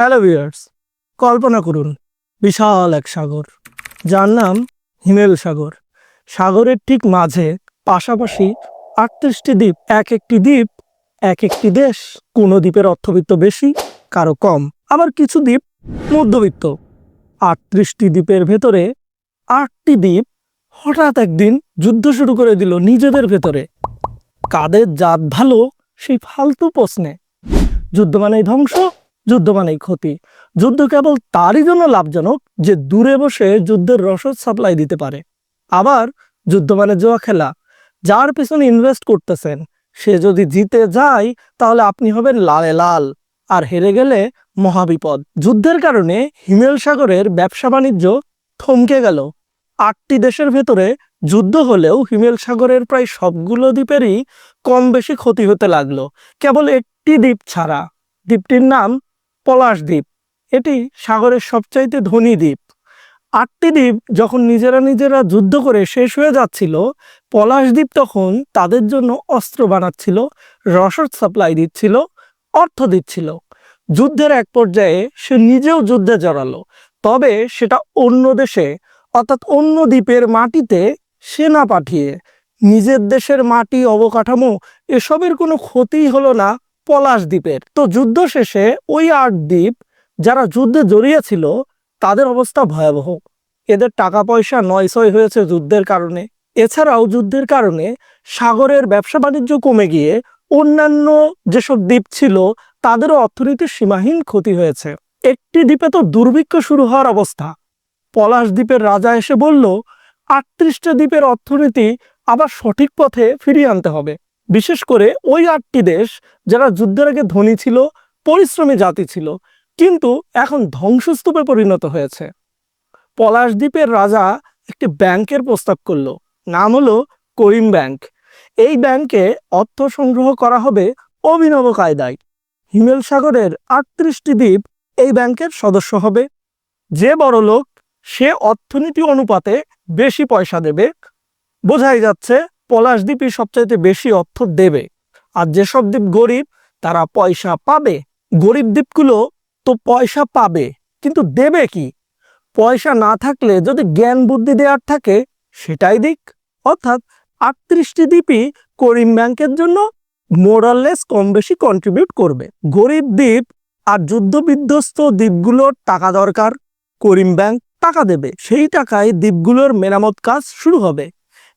Hello viewers কল্পনা করুন, বিশাল এক সাগর, যার নাম হিমেল সাগর। সাগরের ঠিক মাঝে পাশাপাশি আটত্রিশটি দ্বীপ, এক একটি দ্বীপ, এক একটি দেশ। কোনো দ্বীপের অর্থবিত্ত বেশি, কারও কম। আবার কিছু দ্বীপ মধ্যবিত্ত। আটত্রিশটি দ্বীপের ভেতরে আটটি দ্বীপ হঠাৎ একদিন যুদ্ধ শুরু করে দিল নিজেদের ভেতরে। কাদের জাত ভালো, সেই ফালতু প্রশ্নে। যুদ্ধ মানেই ধ্বংস যুদ্ধ মানেই ক্ষতি। যুদ্ধ কেবল তারই জন্য লাভজনক যে দূরে বসে যুদ্ধের রসদ সাপ্লাই দিতে পারে। আবার যুদ্ধ মানে জোয়া খেলা। যার পেছনে ইনভেস্ট করতেছেন, সে যদি জিতে যায়, তাহলে আপনি হবেন লালে লাল। আর হেরে গেলে মহাবিপদ। যুদ্ধের কারণে হিমেল সাগরের ব্যবসা বাণিজ্য থমকে গেল। আটটি দেশের ভেতরে যুদ্ধ হলেও হিমেল সাগরের প্রায় সবগুলো দ্বীপেরই কম বেশি ক্ষতি হতে লাগল। কেবল একটি দ্বীপ ছাড়া। দ্বীপটির নাম পলাশ দ্বীপ। এটি সাগরের সবচাইতে ধনী দ্বীপ। আটটি দ্বীপ যখন নিজেরা নিজেরা যুদ্ধ করে শেষ হয়ে যাচ্ছিল, পলাশ দ্বীপ তখন তাদের জন্য অস্ত্র বানাচ্ছিল, রসদ সাপ্লাই দিচ্ছিল, অর্থ দিচ্ছিল। যুদ্ধের এক পর্যায়ে সে নিজেও যুদ্ধে জড়ালো। তবে সেটা অন্য দেশে, অর্থাৎ অন্য দ্বীপের মাটিতে সেনা পাঠিয়ে, নিজের দেশের মাটি, অবকাঠামো, এসবের কোনো ক্ষতিই হলো না পলাশ দ্বীপের। তো যুদ্ধ শেষে ওই আট দ্বীপ যারা যুদ্ধে জড়িয়েছিল তাদের অবস্থা ভয়াবহ। এদের টাকা পয়সা নয়ছয় হয়েছে যুদ্ধের কারণে। এছাড়াও যুদ্ধের কারণে সাগরের ব্যবসা বাণিজ্য কমে গিয়ে অন্যান্য যেসব দ্বীপ ছিল, তাদেরও অর্থনীতির সীমাহীন ক্ষতি হয়েছে। একটি দ্বীপে তো দুর্ভিক্ষ শুরু হওয়ার অবস্থা। পলাশ দ্বীপের রাজা এসে বলল, আটত্রিশটা দ্বীপের অর্থনীতি আবার সঠিক পথে ফিরিয়ে আনতে হবে। বিশেষ করে ওই আটটি দেশ যারা যুদ্ধের আগে ধনী ছিল, পরিশ্রমী জাতি ছিল, কিন্তু এখন ধ্বংসস্তূপে পরিণত হয়েছে। পলাশ দ্বীপের রাজা একটি ব্যাংকের প্রস্তাব করল, নাম হলো করিম ব্যাংক। এই ব্যাংকে অর্থ সংগ্রহ করা হবে অভিনব কায়দায়। হিমেল সাগরের আটত্রিশটি দ্বীপ এই ব্যাংকের সদস্য হবে। যে বড় লোক, সে অর্থনীতি অনুপাতে বেশি পয়সা দেবে। বোঝাই যাচ্ছে পলাশ দ্বীপই সবচাইতে বেশি অর্থ দেবে। আর যেসব দ্বীপ গরিব, তারা পয়সা পাবে। গরিব দ্বীপগুলো তো পয়সা পাবে, কিন্তু দেবে কি? পয়সা না থাকলে যদি জ্ঞান বুদ্ধি দেওয়ার থাকে, সেটাই দিক। অর্থাৎ আটত্রিশটি দ্বীপই করিম ব্যাংকের জন্য মোরাললেস কম বেশি কন্ট্রিবিউট করবে। গরিব দ্বীপ আর যুদ্ধ বিধ্বস্ত দ্বীপগুলোর টাকা দরকার। করিম ব্যাংক টাকা দেবে। সেই টাকায় দ্বীপগুলোর মেরামত কাজ শুরু হবে।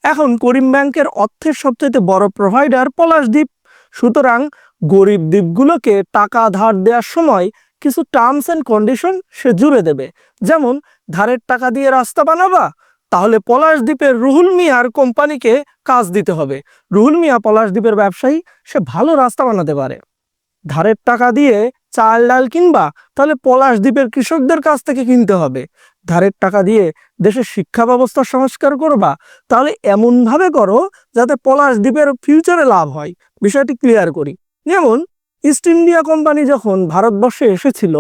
এখন করিম ব্যাংকের অর্থের সবচেয়ে বড় প্রোভাইডার পলাশ দ্বীপ সুতরাং গরিব দ্বীপগুলোকে টাকা ধার দেওয়ার সময় কিছু টার্মস অ্যান্ড কন্ডিশন সে জুড়ে দেবে। যেমন, ধারের টাকা দিয়ে রাস্তা বানাবা, তাহলে পলাশ দ্বীপের রুহুল মিয়ার কোম্পানিকে কাজ দিতে হবে। রুহুল মিয়া পলাশ দ্বীপের ব্যবসায়ী, সে ভালো রাস্তা বানাতে পারে। ধারের টাকা দিয়ে চাল, ডাল কিনবা, তাহলে পলাশ দ্বীপের কৃষকদের কাছ থেকে কিনতে হবে। ধারের টাকা দিয়ে দেশের শিক্ষা ব্যবস্থা সংস্কার করবা, তাহলে এমনভাবে করো যাতে পলাশ দ্বীপের ফিউচারে লাভ হয়। বিষয়টি ক্লিয়ার করি। যেমন ইস্ট ইন্ডিয়া কোম্পানি যখন ভারতবর্ষে এসেছিল,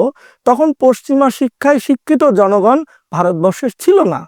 তখন পশ্চিমা শিক্ষায় শিক্ষিত জনগণ ভারতবর্ষে ছিল না।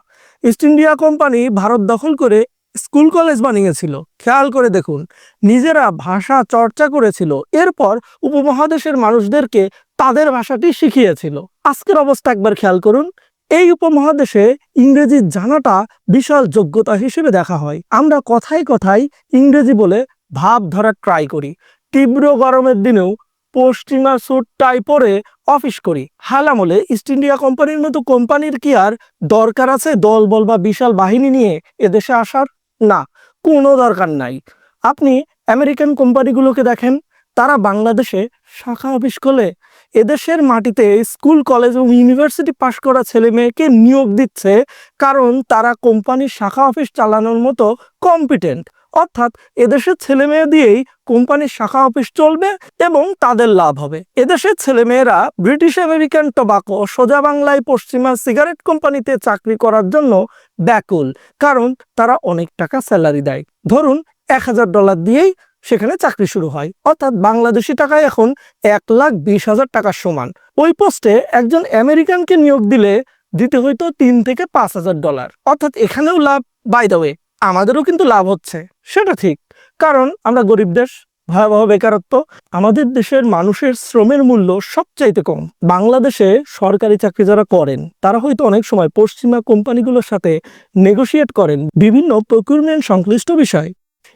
ইস্ট ইন্ডিয়া কোম্পানি ভারত দখল করে স্কুল কলেজ বানিয়েছিল। খেয়াল করে দেখুন, নিজেরা ভাষা চর্চা করেছিল, এরপর উপমহাদেশের মানুষদেরকে তাদের ভাষাটি শিখিয়েছিল। আজকের অবস্থা একবার খেয়াল করুন, এই উপমহাদেশে ইংরেজি জানাটা বিশাল যোগ্যতা হিসেবে দেখা হয়। আমরা কথায় কথায় ইংরেজি বলে ভাব ধরার ট্রাই করি। তীব্র গরমের দিনেও পশ্চিমা স্যুট টাই পরে অফিস করি। হাল আমলে ইস্ট ইন্ডিয়া কোম্পানির মতো কোম্পানির কি আর দরকার আছে দল বল বা বিশাল বাহিনী নিয়ে এদেশে আসার? না, কোনো দরকার নাই। আপনি আমেরিকান কোম্পানিগুলোকে দেখেন, তারা বাংলাদেশে শাখা অফিস খোলে। এদেশের মাটিতে স্কুল, কলেজ এবং ইউনিভার্সিটি পাশ করা ছেলে মেয়েকে নিয়োগ দিচ্ছে, কারণ তারা কোম্পানির শাখা অফিস চালানোর মতো কম্পিটেন্ট অর্থাৎ এদেশের ছেলে মেয়ে দিয়েই কোম্পানির শাখা অফিস চলবে এবং তাদের লাভ হবে। এদেশের ছেলেমেয়েরা ব্রিটিশ আমেরিকান টোবাকো, সোজা বাংলায় পশ্চিমা সিগারেট কোম্পানিতে চাকরি করার জন্য ব্যাকুল, কারণ তারা অনেক টাকা স্যালারি দেয়। ধরুন, এক হাজার ডলার দিয়েই সেখানে চাকরি শুরু হয়। অর্থাৎ বাংলাদেশি টাকায় এখন এক লাখ বিশ হাজার টাকার সমান। ওই পোস্টে একজন আমেরিকানকে নিয়োগ দিলে দিতে হয়তো তিন থেকে পাঁচ হাজার ডলার। অর্থাৎ এখানেও লাভ বাই দ্য ওয়ে আমাদেরও কিন্তু লাভ হচ্ছে, সেটা ঠিক। কারণ আমরা গরিব দেশ, ভয়াবহ বেকারত্ব, আমাদের দেশের মানুষের শ্রমের মূল্য সবচাইতে কম। বাংলাদেশে সরকারি চাকরি যারা করেন, তারা হয়তো অনেক সময় পশ্চিমা কোম্পানিগুলোর সাথে নেগোশিয়েট করেন বিভিন্ন প্রকিউরমেন্ট সংশ্লিষ্ট বিষয়।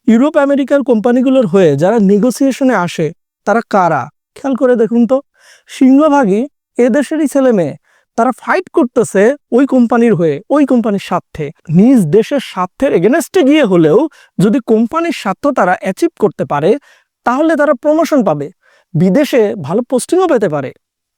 ইউরোপ, আমেরিকার কোম্পানিগুলোর হয়ে যারা নেগোসিয়েশনে আসে, তারা কারা? খেয়াল করে দেখুন তো। সিংহভাগই এদেশেরই ছেলে মেয়ে তারা ফাইট করতেছে ওই কোম্পানির হয়ে, ওই কোম্পানির স্বার্থে। নিজ দেশের স্বার্থের এগেনস্টে গিয়ে হলেও যদি কোম্পানির স্বার্থ তারা অ্যাচিভ করতে পারে, তাহলে তারা প্রমোশন পাবে, বিদেশে ভালো পোস্টিংও পেতে পারে।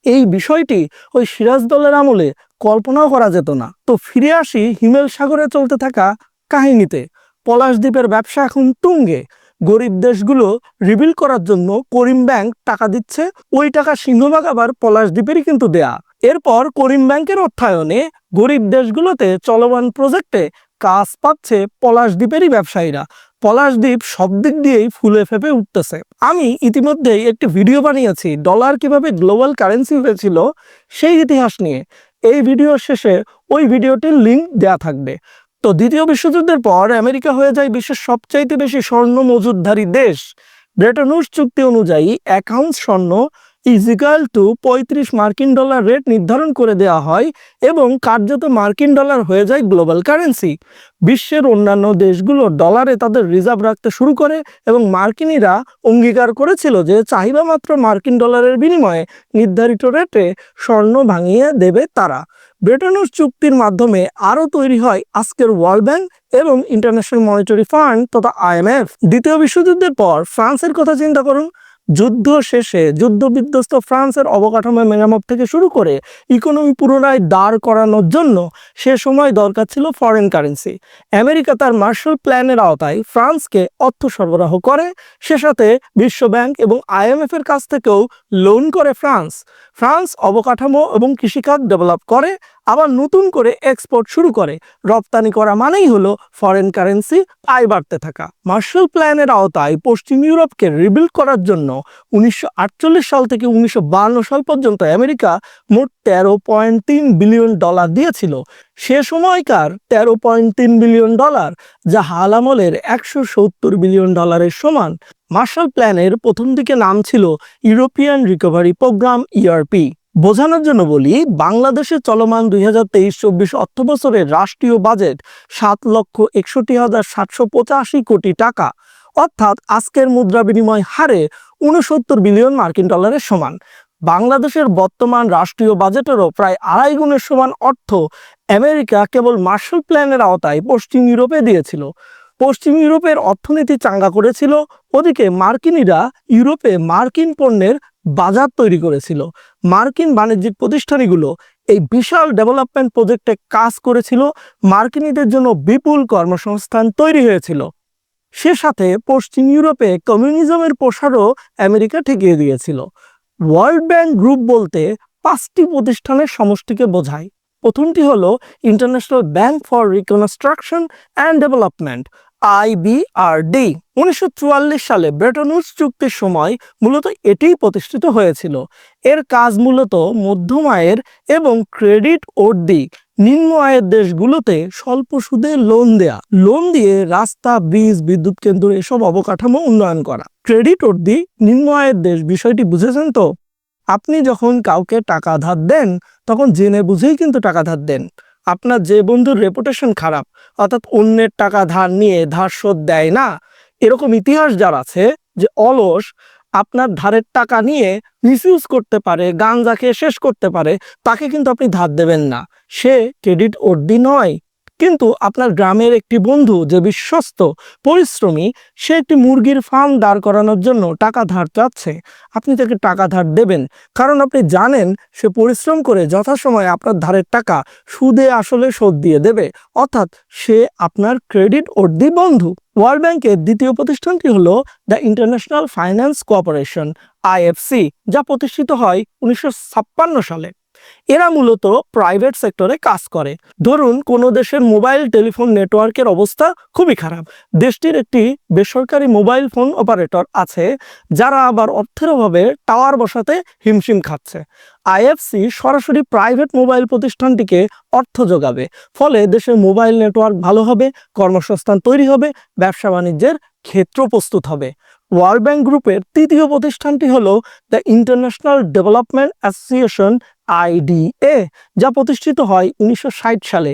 এই বিষয়টি ওই সিরাজ দলের আমলে কল্পনাও করা যেত না। তো ফিরে আসি হিমেল সাগরে চলতে থাকা কাহিনীতে। পলাশদ্বীপের ব্যবসা এখন তুঙ্গে। গরিব দেশগুলো রিবিল করার জন্য করিম ব্যাংক টাকা দিচ্ছে, ওই টাকা সিংহভাগ আবার পলাশদ্বীপেরই কিন্তু দেয়া। এরপর করিম ব্যাংকের অর্থায়নে গরিব দেশগুলোতে চলমান প্রজেক্টে কাজ পাচ্ছে পলাশ দ্বীপেরই ব্যবসায়ীরা। পলাশ দ্বীপ সব দিক দিয়েই ফুলে ফেপে উঠতেছে। আমি ইতিমধ্যেই একটি ভিডিও বানিয়েছি, ডলার কীভাবে গ্লোবাল কারেন্সি হয়েছিল সেই ইতিহাস নিয়ে। এই ভিডিওর শেষে ওই ভিডিওটির লিঙ্ক দেয়া থাকবে। তো দ্বিতীয় বিশ্বযুদ্ধের পর আমেরিকা হয়ে যায় বিশ্বের সবচাইতে বেশি স্বর্ণ মজুদধারী দেশ ব্রেটনুস চুক্তি অনুযায়ী এক স্বর্ণ ইজিক্যাল টু পঁয়ত্রিশ মার্কিন ডলার রেট নির্ধারণ করে দেওয়া হয় এবং কার্যত মার্কিন ডলার হয়ে যায় গ্লোবাল কারেন্সি। বিশ্বের অন্যান্য দেশগুলো ডলারে তাদের রিজার্ভ রাখতে শুরু করে এবং মার্কিনিরা অঙ্গীকার করেছিল যে চাহিদা মাত্র মার্কিন ডলারের বিনিময়ে নির্ধারিত রেটে স্বর্ণ ভাঙিয়ে দেবে তারা। ব্রেটনুস চুক্তির মাধ্যমে আরও তৈরি হয় আজকের ওয়ার্ল্ড ব্যাংক এবং ইন্টারন্যাশনাল মনিটারি ফান্ড তথা আইএমএফ দ্বিতীয় বিশ্বযুদ্ধের পর ফ্রান্সের কথা চিন্তা করুন। যুদ্ধ শেষে যুদ্ধ বিধ্বস্ত ফ্রান্সের অবকাঠামো মেরামত থেকে শুরু করে ইকোনমি পুনরায় দাঁড় করানোর জন্য সে সময় দরকার ছিল ফরেন কারেন্সি আমেরিকা তার মার্শাল প্ল্যানের আওতায় ফ্রান্সকে অর্থ সরবরাহ করে, সে সাথে বিশ্ব ব্যাংক এবং আইএমএফ এর কাছ থেকেও লোন করে ফ্রান্স। ফ্রান্স অবকাঠামো এবং কৃষিকাজ ডেভেলপ করে আবার নতুন করে এক্সপোর্ট শুরু করে। রপ্তানি করা মানেই হলো ফরেন কারেন্সি আয় বাড়তে থাকা। মার্শাল প্ল্যানের আওতায় পশ্চিম ইউরোপকে রিবিল্ড করার জন্য উনিশশো আটচল্লিশ সাল থেকে উনিশশো সাল পর্যন্ত আমেরিকা মোট তেরো পয়েন্ট তিন বিলিয়ন ডলার দিয়েছিল। সে সময়কার তেরো পয়েন্ট তিন বিলিয়ন ডলার যা হাল আমলের একশো সত্তর বিলিয়ন ডলারের সমান। মার্শাল প্ল্যানের প্রথম দিকে নাম ছিল ইউরোপিয়ান রিকভারি প্রোগ্রাম ইআরপি বোঝানোর জন্য বলি, বাংলাদেশে চলমান দুই হাজার তেইশ চব্বিশ অর্থ বছরের রাষ্ট্রীয় বাজেট সাত লক্ষ একষট্টি হাজার সাতশো পঁচাশি কোটি টাকা। অর্থাৎ আজকের মুদ্রা বিনিময় হারে উনসত্তর বিলিয়ন মার্কিন ডলারের সমান। বাংলাদেশের বর্তমান রাষ্ট্রীয় বাজেটেরও প্রায় আড়াই গুণের সমান অর্থ আমেরিকা কেবল মার্শাল প্ল্যানের আওতায় পশ্চিম ইউরোপে দিয়েছিল। পশ্চিম ইউরোপের অর্থনীতি চাঙ্গা করেছিল, ওদিকে মার্কিনিরা ইউরোপে মার্কিন পণ্যের বাজার তৈরি করেছিল। মার্কিন বাণিজ্যিক প্রতিষ্ঠানগুলো এই বিশাল ডেভেলপমেন্ট প্রজেক্টে কাজ করেছিল। মার্কিনীদের জন্য বিপুল কর্মসংস্থান তৈরি হয়েছিল। সে সাথে পশ্চিম ইউরোপে কমিউনিজমের প্রসারও আমেরিকা ঠেকিয়ে দিয়েছিল। ওয়ার্ল্ড ব্যাংক গ্রুপ বলতে পাঁচটি প্রতিষ্ঠানের সমষ্টিকে বোঝায়। প্রথমটি হলো International Bank for Reconstruction and Development. IBRD. উনিশশো সালে ব্রেটনুজ চুক্তির সময় মূলত এটিই প্রতিষ্ঠিত হয়েছিল। এর কাজ মূলত মধ্যম আয়ের এবং ক্রেডিট দিক নিম্ন আয়ের দেশগুলোতে স্বল্প সুদে লোন দেয়া, লোন দিয়ে রাস্তা ব্রিজ বিদ্যুৎ কেন্দ্র এসব অবকাঠামো উন্নয়ন করা। ক্রেডিট অর্ধি নিম্ন আয়ের দেশ, বিষয়টি বুঝেছেন তো? আপনি যখন কাউকে টাকা ধার দেন, তখন জেনে বুঝেই কিন্তু টাকা ধার দেন। আপনার যে বন্ধুর রেপুটেশন খারাপ, অর্থাৎ অন্যের টাকা ধার নিয়ে ধার শোধ দেয় না, এরকম ইতিহাস যার আছে যে অলস আপনার ধারের টাকা নিয়ে মিসইউজ করতে পারে গাঞ্জা খেয়ে শেষ করতে পারে, তাকে কিন্তু আপনি ধার দেবেন না। সে ক্রেডিট অর্দি নয় কিন্তু আপনার গ্রামের একটি বন্ধু যে বিশ্বস্ত, পরিশ্রমী, সে একটি মুরগির ফার্ম দাঁড় করানোর জন্য টাকা ধার চাচ্ছে। আপনি তাকে টাকা ধার দেবেন, কারণ আপনি জানেন সে পরিশ্রম করে যথাসময়ে আপনার ধারের টাকা সুদে আসলে শোধ দিয়ে দেবে। অর্থাৎ সে আপনার ক্রেডিট অর্ধি বন্ধু। ওয়ার্ল্ড ব্যাংকের দ্বিতীয় প্রতিষ্ঠানটি হল the International Finance Corporation IFC যা প্রতিষ্ঠিত হয় উনিশশো ছাপ্পান্ন সালে। এরা মূলত প্রাইভেট সেক্টরে কাজ করে। ধরুন, কোনো দেশের মোবাইল টেলিফোন নেটওয়ার্কের অবস্থা খুবই খারাপ। দেশটির একটি বেসরকারি মোবাইল ফোন অপারেটর আছে, যারা আবার অর্থের অভাবে টাওয়ার বসাতে হিমশিম খাচ্ছে। আইএফসি সরাসরি প্রাইভেট মোবাইল প্রতিষ্ঠানটিকে অর্থ যোগাবে। ফলে দেশের মোবাইল নেটওয়ার্ক ভালো হবে, কর্মসংস্থান তৈরি হবে ব্যবসা বাণিজ্যের ক্ষেত্র প্রস্তুত হবে। ওয়ার্ল্ড ব্যাংক গ্রুপের তৃতীয় প্রতিষ্ঠানটি হল the International Development Association IDA যা প্রতিষ্ঠিত হয় উনিশশো ষাট সালে।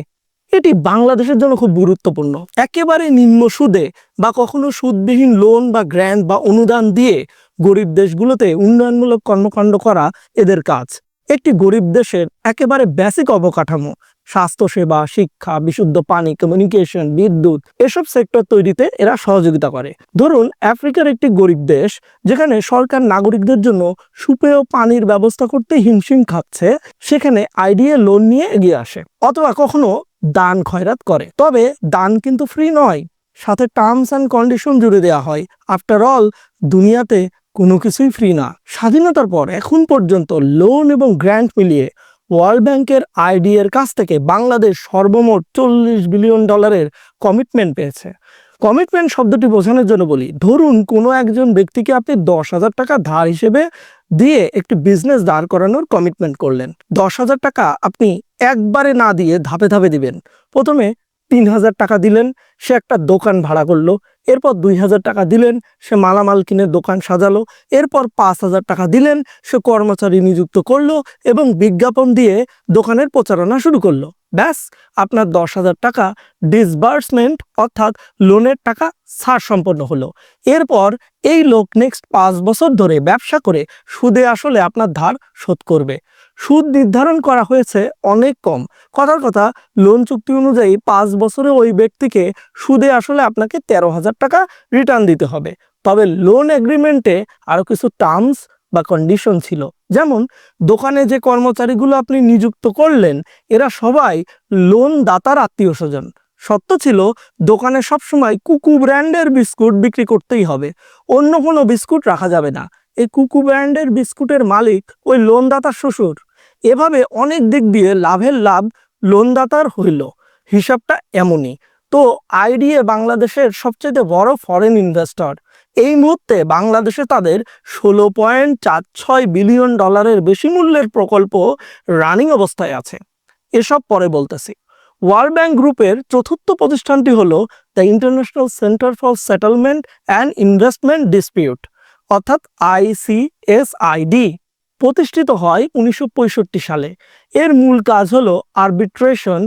এটি বাংলাদেশের জন্য খুব গুরুত্বপূর্ণ। একেবারে নিম্ন সুদে বা কখনো সুদবিহীন লোন বা গ্র্যান্ড বা অনুদান দিয়ে গরিব দেশগুলোতে উন্নয়নমূলক কর্মকাণ্ড করা এদের কাজ। একটি গরিব দেশের একেবারে বেসিক অবকাঠামো স্বাস্থ্যসেবা, শিক্ষা, বিশুদ্ধ পানি কমিউনিকেশন বিদ্যুৎ এসব সেক্টর তৈরিতে এরা সহযোগিতা করে। ধরুন, আফ্রিকার একটি গরিব দেশ, যেখানে সরকার নাগরিকদের জন্য সুপেয় পানির ব্যবস্থা করতে হিমশিম খাচ্ছে, সেখানে আইডিয়া লোন নিয়ে এগিয়ে আসে, অথবা কখনো দান খয়রাত করে। তবে দান কিন্তু ফ্রি নয়, সাথে টার্মস অ্যান্ড কন্ডিশন জুড়ে দেওয়া হয়। আফটার অল দুনিয়াতে কোনো কিছুই ফ্রি না। স্বাধীনতার পর এখন পর্যন্ত লোন এবং গ্র্যান্ট মিলিয়ে ওয়ার্ল্ড ব্যাংকের আইডি এর কাছ থেকে বাংলাদেশ সর্বমোট চল্লিশ বিলিয়ন ডলারের কমিটমেন্ট পেয়েছে। কমিটমেন্ট শব্দটি বোঝানোর জন্য বলি, ধরুন কোনো একজন ব্যক্তিকে আপনি দশ হাজার টাকা ধার হিসেবে দিয়ে একটি বিজনেস দাঁড় করানোর কমিটমেন্ট করলেন। দশ হাজার টাকা আপনি একবারে না দিয়ে ধাপে ধাপে দিবেন। প্রথমে তিন হাজার টাকা দিলেন, সে একটা দোকান ভাড়া করল। এরপর দুই হাজার টাকা দিলেন, সে মালামাল কিনে দোকান সাজালো। এরপর পাঁচ হাজার টাকা দিলেন, সে কর্মচারী নিযুক্ত করল এবং বিজ্ঞাপন দিয়ে দোকানের প্রচারণা শুরু করল। ব্যাস, আপনার দশ হাজার টাকা ডিসবার্সমেন্ট অর্থাৎ লোনের টাকা ছাড় সম্পন্ন হলো। এরপর এই লোক নেক্সট পাঁচ বছর ধরে ব্যবসা করে সুদে আসলে আপনার ধার শোধ করবে। সুদ নির্ধারণ করা হয়েছে অনেক কম। কথার কথা লোন চুক্তি অনুযায়ী পাঁচ বছরে ওই ব্যক্তিকে সুদে আসলে আপনাকে তেরো হাজার টাকা রিটার্ন দিতে হবে। তবে লোন এগ্রিমেন্টে আরও কিছু টার্মস বা কন্ডিশন ছিল। যেমন, দোকানে যে কর্মচারীগুলো আপনি নিযুক্ত করলেন, এরা সবাই লোন দাতার আত্মীয় স্বজন। সত্য ছিল, দোকানে সবসময় কুকু ব্র্যান্ডের বিস্কুট বিক্রি করতেই হবে। অন্য কোনো বিস্কুট রাখা যাবে না। এই কুকু ব্র্যান্ডের বিস্কুটের মালিক ওই লোনদাতার শ্বশুর। এভাবে অনেক দিক দিয়ে লাভের লাভ লোনদাতার হইল। হিসাবটা এমনই। তো আইডিএ বাংলাদেশের সবচেয়ে বড় ফরেন ইনভেস্টর এই মুহূর্তে বাংলাদেশে তাদের ষোলো পয়েন্ট চার ছয় বিলিয়ন ডলারের বেশি মূল্যের প্রকল্প রানিং অবস্থায় আছে। এসব পরে বলতেছি। ওয়ার্ল্ড ব্যাংক গ্রুপের চতুর্থ প্রতিষ্ঠানটি হল the International Centre for Settlement and Investment Dispute অর্থাৎ আইসিএসআইডি প্রতিষ্ঠিত হয় উনিশশো পঁয়ষট্টি সালে। এর মূল কাজ হলো আরবিট্রেশন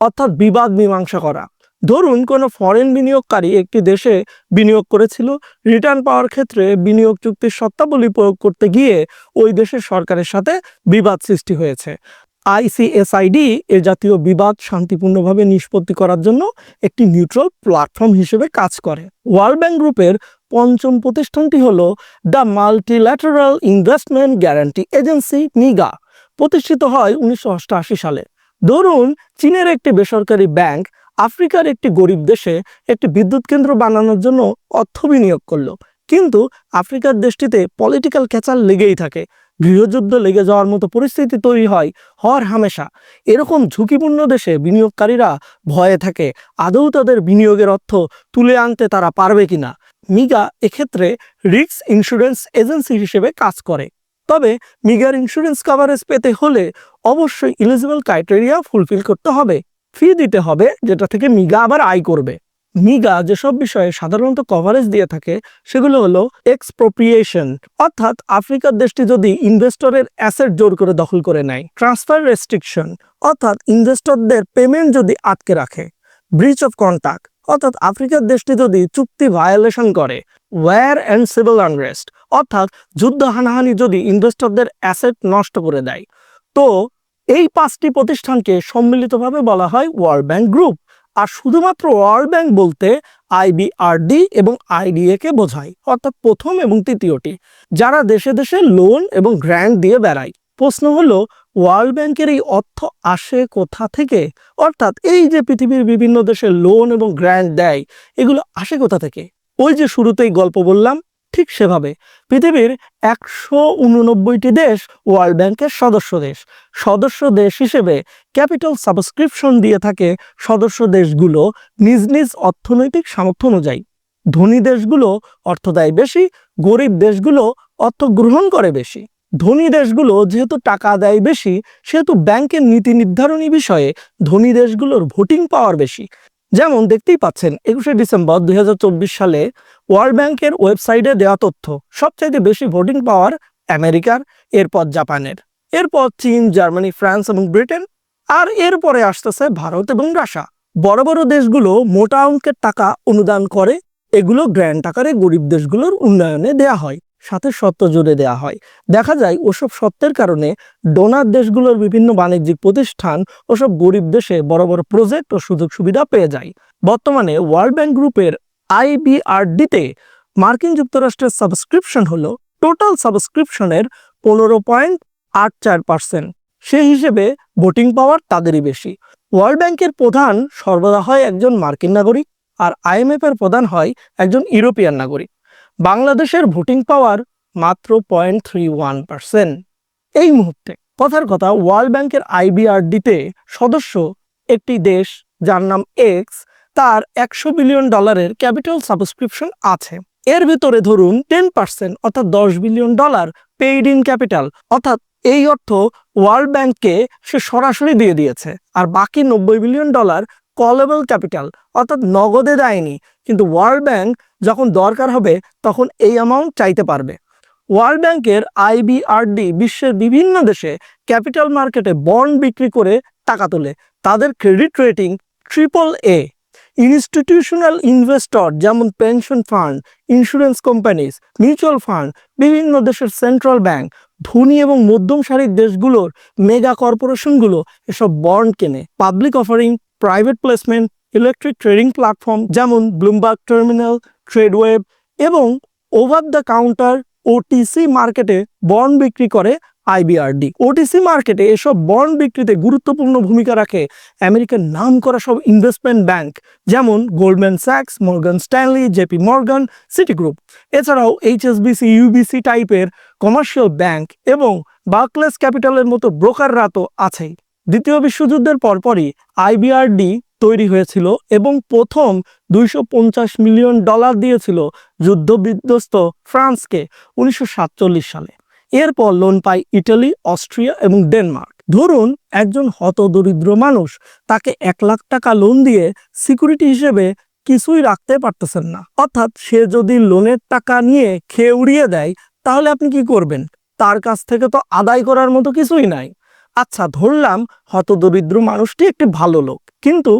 অর্থাৎ বিবাদ মীমাংসা করা। ধরুন, কোনো ফরেন বিনিয়োগকারী একটি দেশে বিনিয়োগ করেছিল রিটার্ন পাওয়ার ক্ষেত্রে বিনিয়োগ চুক্তির শর্তাবলী প্রয়োগ করতে গিয়ে ওই দেশের সরকারের সাথে বিবাদ সৃষ্টি হয়েছে। আইসিএসআইডি এ জাতীয় বিবাদ শান্তিপূর্ণভাবে নিষ্পত্তি করার জন্য একটি নিউট্রাল প্ল্যাটফর্ম হিসেবে কাজ করে। ওয়ার্ল্ড ব্যাংক গ্রুপের পঞ্চম প্রতিষ্ঠানটি হলো the Multilateral Investment Guarantee Agency MIGA প্রতিষ্ঠিত হয় উনিশশো সালে। ধরুন, চীনের একটি বেসরকারি ব্যাংক আফ্রিকার একটি গরিব দেশে একটি বিদ্যুৎ কেন্দ্র বানানোর জন্য অর্থ বিনিয়োগ করল। কিন্তু আফ্রিকার দেশটিতে পলিটিক্যাল ক্যাচাল লেগেই থাকে। গৃহযুদ্ধ লেগে যাওয়ার মতো পরিস্থিতি তৈরি হয় হর হামেশা। এরকম ঝুঁকিপূর্ণ দেশে বিনিয়োগকারীরা ভয়ে থাকে। আদৌ তাদের বিনিয়োগের অর্থ তুলে আনতে তারা পারবে কিনা? মিগা এক্ষেত্রে রিস্ক ইন্স্যুরেন্স এজেন্সি হিসেবে কাজ করে। তবে মিগার ইন্স্যুরেন্স কাভারেজ পেতে হলে অবশ্যই ইলিজিবল ক্রাইটেরিয়া ফুলফিল করতে হবে। ফি দিতে হবে, যেটা থেকে মিগা আবার আয় করবে। মিগা যেসব বিষয়ে সাধারণত কভারেজ দিয়ে থাকে, সেগুলো হলো এক্সপ্রোপ্রিয়েশন, অর্থাৎ আফ্রিকার দেশটি যদি ইনভেস্টরের অ্যাসেট জোর করে দখল করে নেয়, ট্রান্সফার রেস্ট্রিকশন, অর্থাৎ ইনভেস্টরদের পেমেন্ট যদি আটকে রাখে। ব্রিচ অফ কন্ট্যাক্ট অর্থাৎ আফ্রিকার দেশটি যদি চুক্তি ভায়োলেশন করে ওয়ার অ্যান্ড সিভিল আনরেস্ট অর্থাৎ যুদ্ধ হানাহানি যদি ইনভেস্টরদের অ্যাসেট নষ্ট করে দেয়, তো এই পাঁচটি প্রতিষ্ঠানকে সম্মিলিতভাবে বলা হয় ওয়ার্ল্ড ব্যাংক গ্রুপ আর শুধুমাত্র ওয়ার্ল্ড ব্যাংক বলতে আইবিআরডি এবং আইডিএ কে বোঝায়, অর্থাৎ প্রথম এবং তৃতীয়টি, যারা দেশে দেশে লোন এবং গ্র্যান্ট দিয়ে বেড়ায়। প্রশ্ন হলো, ওয়ার্ল্ড ব্যাংকের এই অর্থ আসে কোথা থেকে? অর্থাৎ এই যে পৃথিবীর বিভিন্ন দেশে লোন এবং গ্র্যান্ট দেয়, এগুলো আসে কোথা থেকে? ওই যে শুরুতেই গল্প বললাম, ঠিক সেভাবে। পৃথিবীর একশো উননব্বইটি দেশ ওয়ার্ল্ড ব্যাংকের সদস্য দেশ। সদস্য দেশ হিসেবে ক্যাপিটাল সাবস্ক্রিপশন দিয়ে থাকে সদস্য দেশগুলো নিজ নিজ অর্থনৈতিক সামর্থ্য অনুযায়ী। ধনী দেশগুলো অর্থ দেয় বেশি, গরিব দেশগুলো অর্থ গ্রহণ করে বেশি। ধনী দেশগুলো যেহেতু টাকা দেয় বেশি, সেহেতু ব্যাংকের নীতি নির্ধারণী বিষয়ে ধনী দেশগুলোর ভোটিং পাওয়ার বেশি। যেমন দেখতেই পাচ্ছেন, একুশে ডিসেম্বর দুই হাজার চব্বিশ সালে ওয়ার্ল্ড ব্যাংকের ওয়েবসাইটে দেওয়া তথ্য, সবচাইতে বেশি ভোটিং পাওয়ার আমেরিকার, এরপর জাপানের। এরপর চীন, জার্মানি, ফ্রান্স এবং ব্রিটেন, আর এরপরে আসতেছে ভারত এবং রাশিয়া। বড় বড় দেশগুলো মোটা অঙ্কের টাকা অনুদান করে, এগুলো গ্র্যান্ড আকারে গরিব দেশগুলোর উন্নয়নে দেয়া হয়। সাথে সত্ত্ব জুড়ে দেয়া হয়। দেখা যায়, ওসব সত্ত্বের কারণে ডোনার দেশগুলোর বিভিন্ন বাণিজ্যিক প্রতিষ্ঠান ওসব গরিব দেশে বড় বড় প্রজেক্ট ও সুযোগ সুবিধা পেয়ে যায়। বর্তমানে ওয়ার্ল্ড ব্যাংক গ্রুপের আইবিআরডিতে মার্কিন যুক্তরাষ্ট্রের সাবস্ক্রিপশন হলো টোটাল সাবস্ক্রিপশনের পনেরো পয়েন্ট আট চার পার্সেন্ট। সেই হিসেবে ভোটিং পাওয়ার তাদেরই বেশি। ওয়ার্ল্ড ব্যাংকের প্রধান সর্বদা হয় একজন মার্কিন নাগরিক আর আইএমএফ এর প্রধান হয় একজন ইউরোপিয়ান নাগরিক। বাংলাদেশের ভোটিং পাওয়ার মাত্র পয়েন্ট থ্রি ওয়ান পার্সেন্ট। এই মুহূর্তে কথার কথা ওয়ার্ল্ড ব্যাংকের আইবিআরডিতে সদস্য একটি দেশ যার নাম এক্স তার একশো বিলিয়ন ডলারের ক্যাপিটাল সাবস্ক্রিপশন আছে। এর ভিতরে ধরুন টেন পার্সেন্ট অর্থাৎ দশ billion dollar paid in capital অর্থাৎ এই অর্থ ওয়ার্ল্ড ব্যাংককে সে সরাসরি দিয়ে দিয়েছে। আর বাকি নব্বই বিলিয়ন ডলার কলেবল ক্যাপিটাল অর্থাৎ নগদে দেয়নি। কিন্তু ওয়ার্ল্ড ব্যাংক যখন দরকার হবে, তখন এই অ্যামাউন্ট চাইতে পারবে। ওয়ার্ল্ড ব্যাংকের আইবিআরডি বিশ্বের বিভিন্ন দেশে ক্যাপিটাল মার্কেটে বন্ড বিক্রি করে টাকা তোলে। তাদের credit rating triple A institutional investor যেমন pension fund insurance companies mutual fund বিভিন্ন দেশের সেন্ট্রাল ব্যাংক ধনী এবং মধ্যম সারির দেশগুলোর মেগা কর্পোরেশনগুলো এসব বন্ড কেনে। Public offering private placement electric trading platform যেমন ব্লুমবার্গ টার্মিনাল ট্রেডওয়েব এবং ওভার দ্য কাউন্টার ওটিসি মার্কেটে বন্ড বিক্রি করে আইবিআরডি ওটিসি মার্কেটে এসব বন্ড বিক্রিতে গুরুত্বপূর্ণ ভূমিকা রাখে আমেরিকার নাম করা সব ইনভেস্টমেন্ট ব্যাংক যেমন Goldman sax Morgan Stanley JP Morgan Citigroup এছাড়াও এইচএসবিসি ইউবিসি টাইপের কমার্শিয়াল ব্যাংক এবং বার্কলেস ক্যাপিটালের মতো ব্রোকাররা তো আছেই। দ্বিতীয় বিশ্বযুদ্ধের পরপরই আইবিআরডি তৈরি হয়েছিল এবং প্রথম দুইশো পঞ্চাশ মিলিয়ন ডলার দিয়েছিল যুদ্ধ বিধ্বস্ত ফ্রান্সকে উনিশশো সাতচল্লিশ সালে। এরপর লোন পায় ইটালি, অস্ট্রিয়া এবং ডেনমার্ক। ধরুন একজন হতদরিদ্র মানুষ তাকে এক লাখ টাকা লোন দিয়ে সিকিউরিটি হিসেবে কিছুই রাখতে পারতেছেন না। অর্থাৎ সে যদি লোনের টাকা নিয়ে খেয়ে উড়িয়ে দেয়, তাহলে আপনি কি করবেন? তার কাছ থেকে তো আদায় করার মতো কিছুই নাই। আচ্ছা ধরলাম হতদরিদ্র মানুষটি একটি ভালো লোক। কিন্তু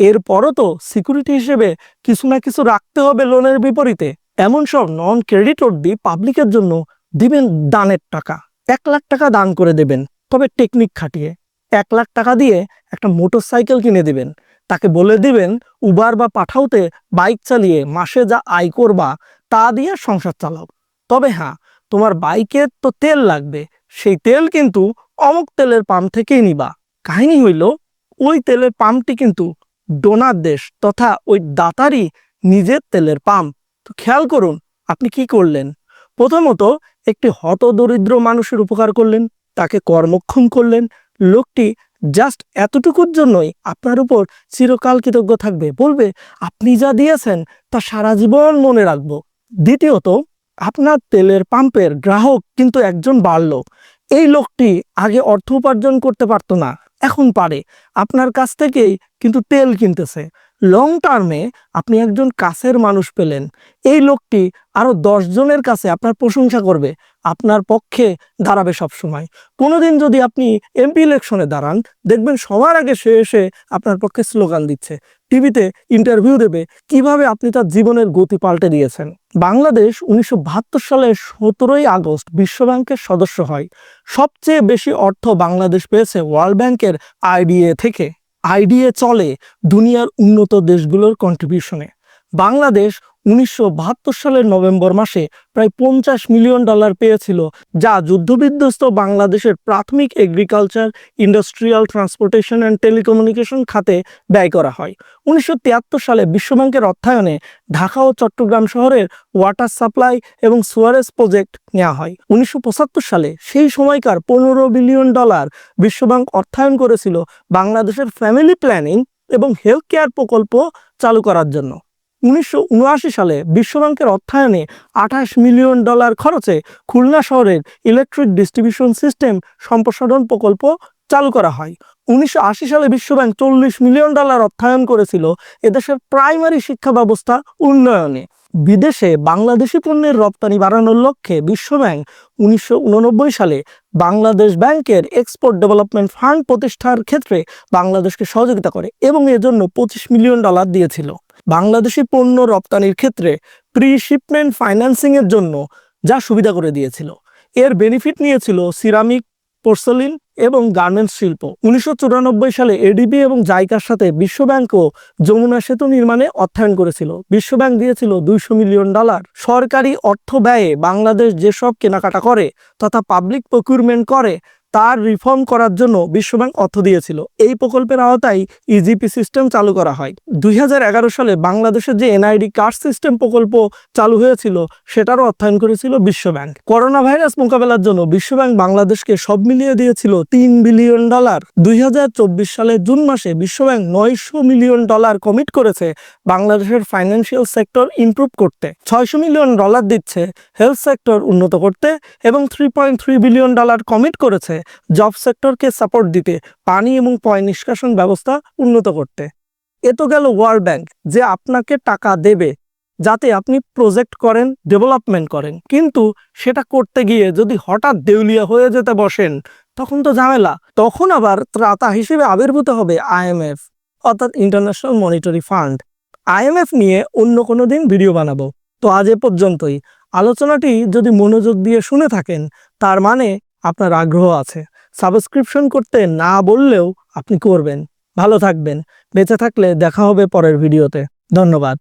এরপরও তো সিকিউরিটি হিসেবে কিছু না কিছু রাখতে হবে লোনের বিপরীতে। এমন সব নন ক্রেডিটর দিয়ে পাবলিকের জন্য দিবেন দানের টাকা। এক লাখ টাকা দান করে দেবেন, তবে টেকনিক খাটিয়ে। এক লাখ টাকা দিয়ে একটা মোটর সাইকেল কিনে দিবেন। তাকে বলে দিবেন, উবার বা পাঠাওতে বাইক চালিয়ে মাসে যা আয় করবা, তা দিয়ে সংসার চালাও। তবে হ্যাঁ তোমার বাইকের তো তেল লাগবে। সেই তেল কিন্তু অমুক তেলের পাম্প থেকেই নিবা। কাহিনী হইল, ওই তেলের পাম্পটি কিন্তু ডোনার দেশ তথা ওই দাতারই নিজের তেলের পাম্প তো খেয়াল করুন, আপনি কি করলেন? প্রথমত একটি হতদরিদ্র মানুষের উপকার করলেন, তাকে কর্মক্ষম করলেন। লোকটি জাস্ট এতটুকুর জন্যই আপনার উপর চিরকাল কৃতজ্ঞ থাকবে। বলবে, আপনি যা দিয়েছেন, তা সারা জীবন মনে রাখব। দ্বিতীয়ত, আপনার তেলের পাম্পের গ্রাহক কিন্তু একজন বাড়ল। এই লোকটি আগে অর্থ উপার্জন করতে পারতো না, এখন পারে। আপনার কাছ থেকেই কিন্তু তেল কিনতেছে। লং টার্মে আপনি একজন কাছের মানুষ পেলেন। এই লোকটি আরও জনের কাছে আপনার প্রশংসা করবে, আপনার পক্ষে দাঁড়াবে সব সময় কোনোদিন যদি আপনি এমপি ইলেকশনে দাঁড়ান, দেখবেন সবার আগে সে এসে আপনার পক্ষে স্লোগান দিচ্ছে। টিভিতে ইন্টারভিউ দেবে, কীভাবে আপনি তার জীবনের গতি পাল্টে দিয়েছেন। বাংলাদেশ উনিশশো সালের সতেরোই আগস্ট বিশ্বব্যাংকের সদস্য হয়। সবচেয়ে বেশি অর্থ বাংলাদেশ পেয়েছে ওয়ার্ল্ড ব্যাংকের আইডিএ থেকে। আইডিএ চলে দুনিয়ার উন্নত দেশগুলোর কন্ট্রিবিউশনে বাংলাদেশ উনিশশো বাহাত্তর সালের নভেম্বর মাসে প্রায় পঞ্চাশ মিলিয়ন ডলার পেয়েছিল, যা যুদ্ধবিধ্বস্ত বাংলাদেশের প্রাথমিক agriculture industrial transportation and telecommunication খাতে ব্যয় করা হয়। উনিশশো তিয়াত্তর সালে বিশ্বব্যাংকের অর্থায়নে ঢাকা ও চট্টগ্রাম শহরের ওয়াটার সাপ্লাই এবং সুয়ারেজ প্রজেক্ট নেওয়া হয়। উনিশশো পঁচাত্তর সালে সেই সময়কার পনেরো বিলিয়ন ডলার বিশ্বব্যাংক অর্থায়ন করেছিল বাংলাদেশের ফ্যামিলি প্ল্যানিং এবং হেলথ কেয়ার প্রকল্প চালু করার জন্য। উনিশশো উনআশি সালে বিশ্বব্যাংকের অর্থায়নে আঠাশ মিলিয়ন ডলার খরচে খুলনা শহরের ইলেকট্রিক ডিস্ট্রিবিউশন সিস্টেম সম্প্রসারণ প্রকল্প চালু করা হয়। উনিশশো আশি সালে বিশ্বব্যাংক চল্লিশ মিলিয়ন ডলার অর্থায়ন করেছিল এদেশের প্রাইমারি শিক্ষা ব্যবস্থা উন্নয়নে। বিদেশে বাংলাদেশি পণ্যের রপ্তানি বাড়ানোর লক্ষ্যে বিশ্বব্যাংক উনিশশো উননব্বই সালে বাংলাদেশ ব্যাংকের এক্সপোর্ট ডেভেলপমেন্ট ফান্ড প্রতিষ্ঠার ক্ষেত্রে বাংলাদেশকে সহযোগিতা করে এবং এজন্য পঁচিশ মিলিয়ন ডলার দিয়েছিল। বাংলাদেশি পণ্য রপ্তানির ক্ষেত্রে প্রি শিপমেন্ট ফাইন্যান্সিং এর জন্য যা সুবিধা করে দিয়েছিল। এর বেনিফিট নিয়েছিল সিরামিক পোর্সেলিন এবং গার্মেন্টস শিল্প। উনিশশো চুরানব্বই সালে এডিবি এবং জাইকার সাথে বিশ্বব্যাংকও যমুনা সেতু নির্মাণে অর্থায়ন করেছিল। বিশ্বব্যাংক দিয়েছিল দুইশো মিলিয়ন ডলার। সরকারি অর্থ ব্যয়ে বাংলাদেশ যেসব কেনাকাটা করে তথা পাবলিক প্রকিউরমেন্ট করে তার রিফর্ম করার জন্য বিশ্বব্যাংক অর্থ দিয়েছিল। এই প্রকল্পের আওতায় ইজিপি সিস্টেম চালু করা হয়। দু হাজার এগারো সালে বাংলাদেশের যে এনআইডি কার্ড সিস্টেম প্রকল্প চালু হয়েছিল, সেটারও অর্থায়ন করেছিল বিশ্বব্যাংক। করোনা ভাইরাস মোকাবেলার জন্য বিশ্বব্যাংক বাংলাদেশকে সব মিলিয়ে দিয়েছিল তিন বিলিয়ন ডলার। দুই সালের জুন মাসে বিশ্বব্যাংক নয়শো মিলিয়ন ডলার কমিট করেছে বাংলাদেশের ফাইন্যান্সিয়াল সেক্টর ইমপ্রুভ করতে। ছয়শো মিলিয়ন ডলার দিচ্ছে হেলথ সেক্টর উন্নত করতে এবং three point three billion dollar commit করেছে জব সেক্টরকে সাপোর্ট দিতে পানি এবং পয় নিষ্কাশন ব্যবস্থা উন্নত করতে। এ তো গেল ওয়ার্ল্ড ব্যাংক যে আপনাকে টাকা দেবে, যাতে আপনি প্রজেক্ট করেন ডেভেলপমেন্ট করেন। কিন্তু সেটা করতে গিয়ে যদি হঠাৎ দেউলিয়া হয়ে যেতে বসেন, তখন তো ঝামেলা। তখন আবার ত্রাতা হিসেবে আবির্ভূত হবে আইএমএফ অর্থাৎ ইন্টারন্যাশনাল মনিটারি ফান্ড আইএমএফ নিয়ে অন্য কোনো দিন ভিডিও বানাবো। তো আজ এ পর্যন্তই। আলোচনাটি যদি মনোযোগ দিয়ে শুনে থাকেন, তার মানে আপনার আগ্রহ আছে। সাবস্ক্রিপশন করতে না বললেও আপনি করবেন। ভালো থাকবেন। বেঁচে থাকলে দেখা হবে পরের ভিডিওতে। ধন্যবাদ।